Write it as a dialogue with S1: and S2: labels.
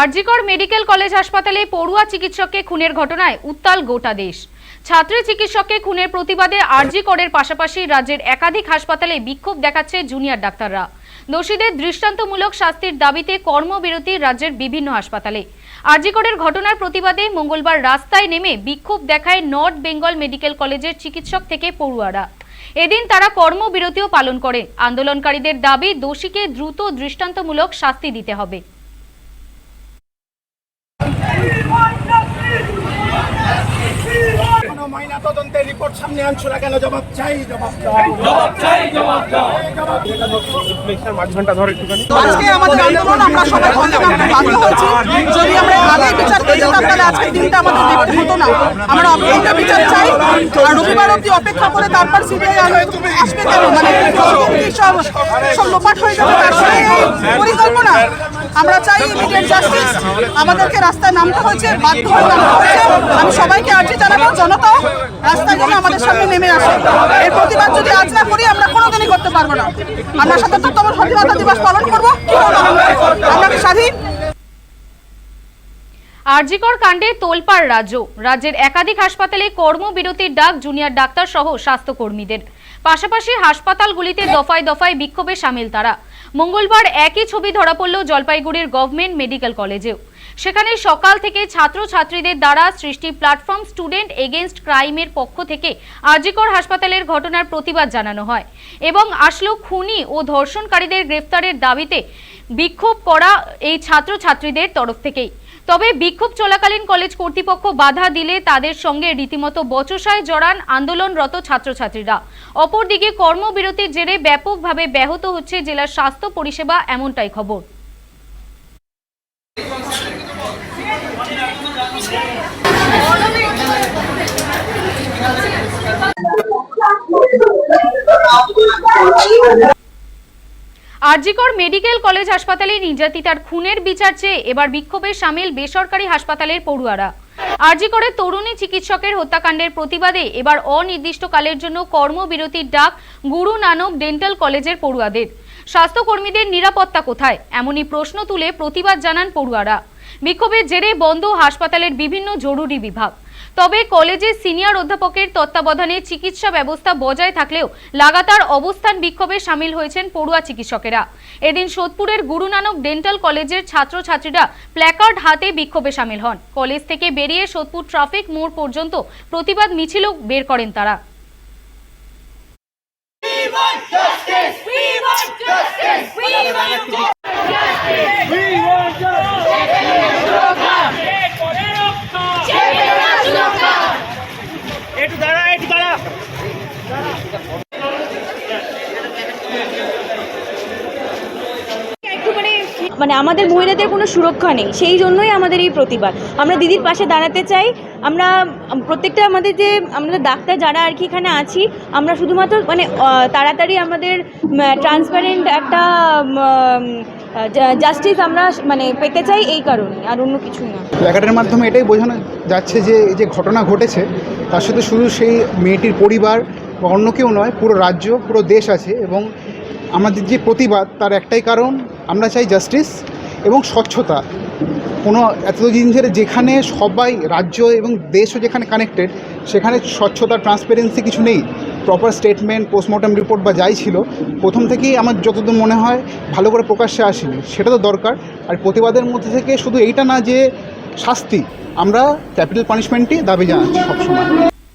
S1: RG Kar medical college হাসপাতালে পড়ুয়া চিকিৎসককে খুনের ঘটনায় উত্তাল গোটা দেশ। ছাত্রী চিকিৎসককে খুনের প্রতিবাদে আরজিকরের পাশাপাশি রাজ্যের একাধিক হাসপাতালে বিক্ষোভ দেখাচ্ছে জুনিয়র ডাক্তাররা। দোষীদের দৃষ্টান্তমূলক শাস্তির দাবিতে কর্মবিরতি রাজ্যের বিভিন্ন হাসপাতালে। আরজিকরের ঘটনার প্রতিবাদে মঙ্গলবার রাস্তায় নেমে বিক্ষোভ দেখায় নর্থ বেঙ্গল মেডিকেল কলেজের চিকিৎসক থেকে পড়ুয়ারা। এদিন তারা কর্মবিরতিও পালন করে আন্দোলনকারীদের দাবি, দোষীকে দ্রুত দৃষ্টান্তমূলক শাস্তি দিতে হবে।
S2: ময়না তদন্তের রিপোর্ট সামনে আনছো না কেন? জবাব চাই জবাব দাও।
S3: আজকে আমাদের আন্দোলন আমরা সবাই বন্ধ করতে বাধ্য হয়েছি আমরা তাহলে আজকের দিনটা আমাদের দেখতে হতো না। আমরা অপেক্ষা বিচার চাই। আর রবিবার অব্দি অপেক্ষা করে তারপর সিবিআই আসবে কেন? মানে সব সব লোপাট হয়ে যাবে এই পরিকল্পনা। আমরা চাই ইমিডিয়েট জাস্টিস। আমাদেরকে রাস্তায় নামতে হয়েছে বাধ্য হয়ে নামতে হয়েছে। আমি সবাইকে আর্জি জানাব জনতা রাস্তায় যেন আমাদের সামনে নেমে আসে। এর প্রতিবাদ যদি আজ না করি আমরা কোনোদিনই করতে পারব না। আমরা সাতাত্তরতম স্বাধীনতা দিবস পালন করব। আমরা স্বাধীন?
S1: আরজিকর কাণ্ডে তোলপাড় রাজ্য। রাজ্যের একাধিক হাসপাতালে কর্মবিরতির ডাক জুনিয়র ডাক্তার সহ স্বাস্থ্যকর্মীদের। পাশাপাশি হাসপাতালগুলিতে দফায় দফায় বিক্ষোভে সামিল তারা। মঙ্গলবার একই ছবি ধরা পড়ল জলপাইগুড়ির গভর্নমেন্ট মেডিকেল কলেজেও। সেখানে সকাল থেকে ছাত্রছাত্রীদের দ্বারা সৃষ্টি প্ল্যাটফর্ম স্টুডেন্ট এগেনস্ট ক্রাইমের পক্ষ থেকে আরজিকর হাসপাতালের ঘটনার প্রতিবাদ জানানো হয় এবং আসলো খুনি ও ধর্ষণকারীদের গ্রেফতারের দাবিতে বিক্ষোভ করা এই ছাত্রছাত্রীদের তরফ থেকেই। তবে বিক্ষোভ চলাকালীন কলেজ কর্তৃপক্ষ বাধা দিলে তাদের সঙ্গে রীতিমতো বচসায় জড়ান আন্দোলনরত ছাত্রছাত্রীরা। অপরদিকে কর্মবিরতির জেরে ব্যাপকভাবে ব্যাহত হচ্ছে জেলার স্বাস্থ্য পরিষেবা এমনটাই খবর। আরজিকর মেডিকেল কলেজ হাসপাতালে নির্যাতিতার খুনের বিচার চেয়ে এবার বিক্ষোভে সামিল বেসরকারি হাসপাতালের পড়ুয়ারা। আরজিকরে তরুণী চিকিৎসকের হত্যাকাণ্ডের প্রতিবাদে এবার অনির্দিষ্টকালের জন্য কর্মবিরতির ডাক গুরু নানক ডেন্টাল কলেজের পড়ুয়াদের। স্বাস্থ্যকর্মীদের নিরাপত্তা কোথায়? এমনই প্রশ্ন তুলে প্রতিবাদ জানান পড়ুয়ারা। বিক্ষোভের জেরে বন্ধ হাসপাতালের বিভিন্ন জরুরি বিভাগ। তবে কলেজের সিনিয়র অধ্যাপকের তত্ত্বাবধানে চিকিৎসা ব্যবস্থা বজায় থাকলেও লাগাতার অবস্থান বিক্ষোভে সামিল হয়েছেন পড়ুয়া চিকিৎসকেরা। এদিন সোদপুরের গুরু নানক ডেন্টাল কলেজের ছাত্রছাত্রীরা প্ল্যাকার্ড হাতে বিক্ষোভে সামিল হন। কলেজ থেকে বেরিয়ে সোদপুর ট্রাফিক মোড় পর্যন্ত প্রতিবাদ মিছিলও বের করেন তারা।
S2: একটু দাঁড়া একটু দাঁড়া
S4: একটু মানে মানে আমাদের মহিলাদের কোনো সুরক্ষা নেই, সেই জন্যই আমাদের এই প্রতিবাদ। আমরা দিদির পাশে দাঁড়াতে চাই, আমরা, প্রত্যেকটা আমাদের যে আমাদের ডাক্তার যারা আর কি এখানে আছি, আমরা শুধুমাত্র মানে তাড়াতাড়ি আমাদের ট্রান্সপারেন্ট একটা জাস্টিস আমরা মানে পেতে চাই এই কারণে আর অন্য কিছুই না।
S5: প্ল্যাকার্ডের মাধ্যমে এটাই বোঝানো যাচ্ছে যে, এই যে ঘটনা ঘটেছে, তার সাথে শুধু সেই মেয়েটির পরিবার বা অন্য কেউ নয়, পুরো রাজ্য, পুরো দেশ আছে এবং আমাদের যে প্রতিবাদ, তার একটাই কারণ আমরা চাই জাস্টিস এবং স্বচ্ছতা। কোনো এতদিন ধরে যেখানে সবাই রাজ্য এবং দেশও যেখানে কানেক্টেড সেখানে স্বচ্ছতা ট্রান্সপারেন্সি কিছু নেই। প্রপার স্টেটমেন্ট পোস্টমর্টম রিপোর্ট বা যাই ছিল, প্রথম থেকেই আমার যতদূর মনে হয় ভালো করে প্রকাশ্যে আসেনি। সেটা তো দরকার। আর প্রতিবাদের মধ্যে থেকে শুধু এইটা না যে শাস্তি, আমরা ক্যাপিটাল পানিশমেন্টই দাবি জানাচ্ছি সবসময়।